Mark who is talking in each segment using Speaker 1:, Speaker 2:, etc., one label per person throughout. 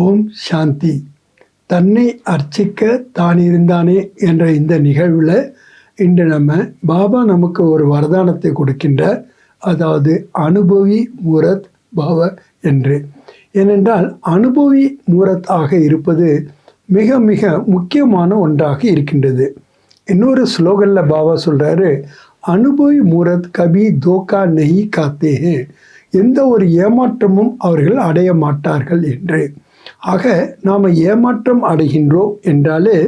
Speaker 1: ஓம் சாந்தி. தன்னை அர்ச்சிக்க தான் இருந்தானே என்ற இந்த நிகழ்வில் இன்று நம்ம பாபா நமக்கு ஒரு வரதானத்தை கொடுக்கின்றார் அதாவது அனுபவி மூரத் பாவ என்று. ஏனென்றால் அனுபவி மூரத் ஆக இருப்பது மிக மிக முக்கியமான ஒன்றாக இருக்கின்றது. இன்னொரு ஸ்லோகனில் பாபா சொல்கிறாரு அனுபவி மூரத் கபி தோக்கா நெய் காத்தே எந்த ஒரு ஏமாற்றமும் அவர்கள் அடைய மாட்டார்கள் என்று. ஆக நாம் ஏமாற்றம் அடைகின்றோம் என்றாலே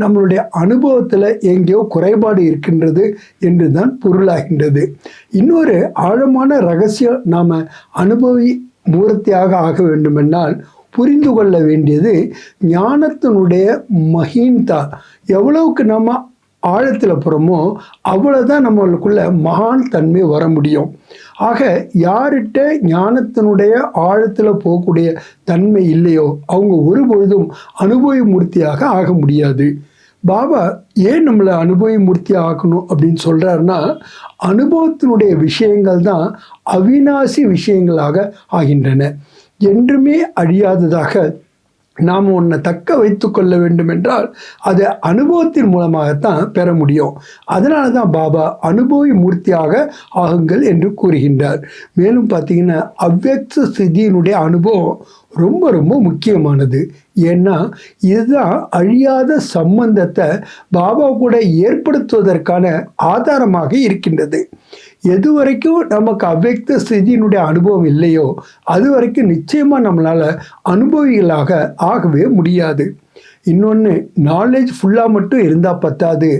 Speaker 1: நம்மளுடைய அனுபவத்தில் எங்கேயோ குறைபாடு இருக்கின்றது என்று தான் பொருளாகின்றது. இன்னொரு ஆழமான ரகசியம் நாம் அனுபவி மூர்த்தியாக ஆக வேண்டுமென்றால் புரிந்து கொள்ள வேண்டியது ஞானத்தினுடைய மகிந்தா. எவ்வளவுக்கு நம்ம ஆழத்தில் போகிறோமோ அவ்வளோதான் நம்மளுக்குள்ள மகான் தன்மை வர முடியும். ஆக யார்கிட்ட ஞானத்தினுடைய ஆழத்தில் போகக்கூடிய தன்மை இல்லையோ அவங்க ஒரு பொழுதும் அனுபவி மூர்த்தியாக ஆக முடியாது. பாபா ஏன் நம்மளை அனுபவி மூர்த்தி ஆக்கணும் அப்படின்னு சொல்கிறாருன்னா அனுபவத்தினுடைய விஷயங்கள் தான் அவிநாசி விஷயங்களாக ஆகின்றன. என்றுமே அழியாததாக நாம் ஒன்றை தக்க வைத்து கொள்ள வேண்டும் என்றால் அதை அனுபவத்தின் மூலமாகத்தான் பெற முடியும். அதனால தான் பாபா அனுபவி மூர்த்தியாக ஆகுங்கள் என்று கூறுகின்றார். மேலும் பார்த்தீங்கன்னா அவ்வக்த ஸ்திதியினுடைய அனுபவம் ரொம்ப ரொம்ப முக்கியமானது. ஏன்னா இதுதான் அழியாத சம்பந்தத்தை பாபா கூட ஏற்படுத்துவதற்கான ஆதாரமாக இருக்கின்றது. எது வரைக்கும் நமக்கு அவ்வக்த ஸ்திதியினுடைய அனுபவம் இல்லையோ அது வரைக்கும் நிச்சயமாக நம்மளால் அனுபவிகளாக ஆகவே முடியாது. இன்னொன்று நாலேஜ் ஃபுல்லாக மட்டும் இருந்தால் பத்தாது.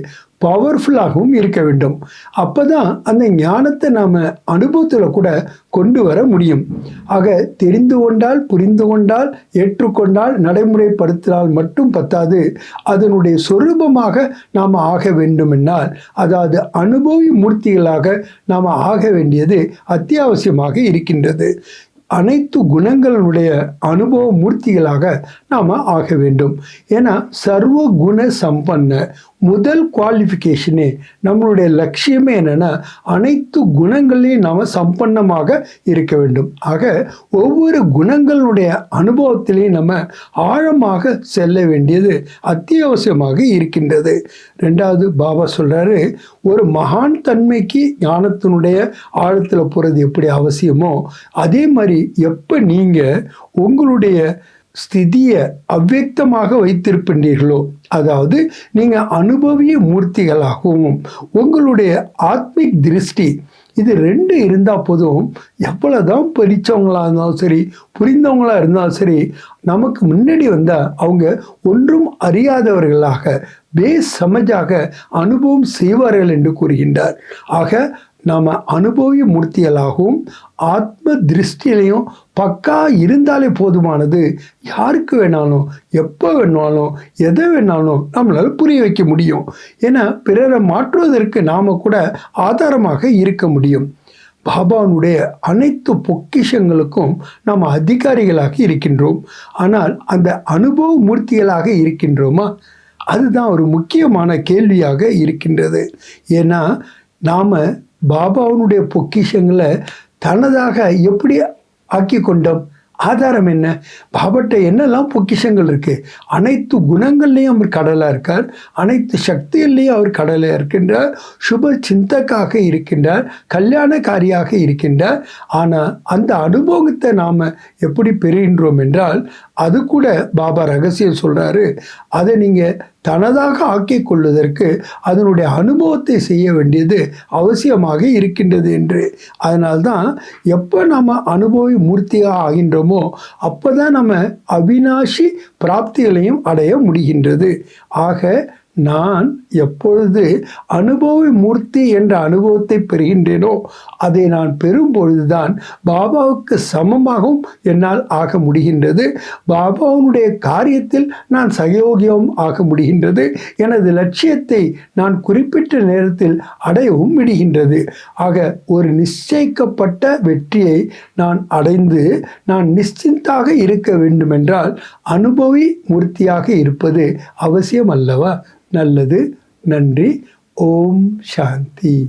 Speaker 1: பவர்ஃபுல்லாகவும் இருக்க வேண்டும் அப்போ தான் அந்த ஞானத்தை நாம் அனுபவத்தில் கூட கொண்டு வர முடியும். ஆக தெரிந்து கொண்டால் புரிந்து கொண்டால் ஏற்றுக்கொண்டால் நடைமுறைப்படுத்தினால் மட்டும் பத்தாது. அதனுடைய சொரூபமாக நாம் ஆக வேண்டுமென்றால் அதாவது அனுபவி மூர்த்திகளாக நாம் ஆக வேண்டியது அத்தியாவசியமாக இருக்கின்றது. அனைத்து குணங்களுடைய அனுபவ மூர்த்திகளாக நாம் ஆக வேண்டும். ஏன்னா சர்வ குண சம்பன்ன முதல் குவாலிஃபிகேஷனே நம்மளுடைய லட்சியமே என்னென்னா அனைத்து குணங்களையும் நாம் சம்பன்னமாக இருக்க வேண்டும். ஆக ஒவ்வொரு குணங்களுடைய அனுபவத்திலையும் நம்ம ஆழமாக செல்ல வேண்டியது அத்தியாவசியமாக இருக்கின்றது. ரெண்டாவது பாபா சொல்கிறாரு ஒரு மகான் தன்மைக்கு ஞானத்தினுடைய ஆழத்தில் போகிறது எப்படி அவசியமோ அதே மாதிரி எப்போ நீங்கள் உங்களுடைய ஸ்திதியை அவ்வக்தமாக வைத்திருப்பின்றீர்களோ அதாவது நீங்கள் அனுபவிய மூர்த்திகளாகவும் உங்களுடைய ஆத்மிக் திருஷ்டி இது ரெண்டு இருந்தால் போதும் எவ்வளோதான் படித்தவங்களாக இருந்தாலும் சரி புரிந்தவங்களாக இருந்தாலும் சரி நமக்கு முன்னாடி வந்தால் அவங்க ஒன்றும் அறியாதவர்களாக பேஸ் சமஜாக அனுபவம் செய்வார்கள் என்று கூறுகின்றார். ஆக நாம் அனுபவிய மூர்த்திகளாகவும் ஆத்ம திருஷ்டிலையும் பக்கா இருந்தாலே போதுமானது. யாருக்கு வேணாலும் எப்போ வேணாலும் எதை வேணாலும் நம்மளால் புரிய வைக்க முடியும். ஏன்னா பிறரை மாற்றுவதற்கு நாம் கூட ஆதாரமாக இருக்க முடியும். பாபானுடைய அனைத்து பொக்கிஷங்களுக்கும் நாம் அதிகாரிகளாக இருக்கின்றோம். ஆனால் அந்த அனுபவ மூர்த்திகளாக இருக்கின்றோமா? அதுதான் ஒரு முக்கியமான கேள்வியாக இருக்கின்றது. ஏன்னா நாம் பாபாவுனுடைய பொக்கிஷங்களை தனதாக எப்படி ஆக்கி கொண்டோம் ஆதாரம் என்ன? பாபட்ட என்னெல்லாம் பொக்கிஷங்கள் இருக்குது அனைத்து குணங்கள்லேயும் அவர் கடலாக இருக்கார். அனைத்து சக்திகள்லேயும் அவர் கடலாக இருக்கின்றார். சுப சிந்தக்காக இருக்கின்றார். கல்யாணக்காரியாக இருக்கின்றார். ஆனால் அந்த அனுபவத்தை நாம் எப்படி பெறுகின்றோம் என்றால் அது கூட பாபா ரகசியம் சொல்கிறாரு அதை நீங்கள் தனதாக ஆக்கி கொள்வதற்கு அதனுடைய அனுபவத்தை செய்ய வேண்டியது அவசியமாக இருக்கின்றது என்று. அதனால்தான் எப்போ நம்ம அனுபவி மூர்த்தியாக ஆகின்றோமோ அப்போ தான் நம்ம அவினாஷி பிராப்திகளையும் அடைய முடிகின்றது. ஆக நான் எப்பொழுது அனுபவ மூர்த்தி என்ற அனுபவத்தை பெறுகின்றேனோ அதை நான் பெறும் பொழுதுதான் பாபாவுக்கு சமமாகவும் என்னால் ஆக முடிகின்றது. பாபாவுடைய காரியத்தில் நான் சகயோகியம் ஆக முடிகின்றது. எனது லட்சியத்தை நான் குறிப்பிட்ட நேரத்தில் அடையவும் விடுகின்றது. ஆக ஒரு நிச்சயிக்கப்பட்ட வெற்றியை நான் அடைந்து நான் நிশ্চিந்தாக இருக்க வேண்டுமென்றால் அனுபவி மூர்த்தியாக இருப்பது அவசியம் அல்லவா நல்லது. நன்றி. ஓம் சாந்தி.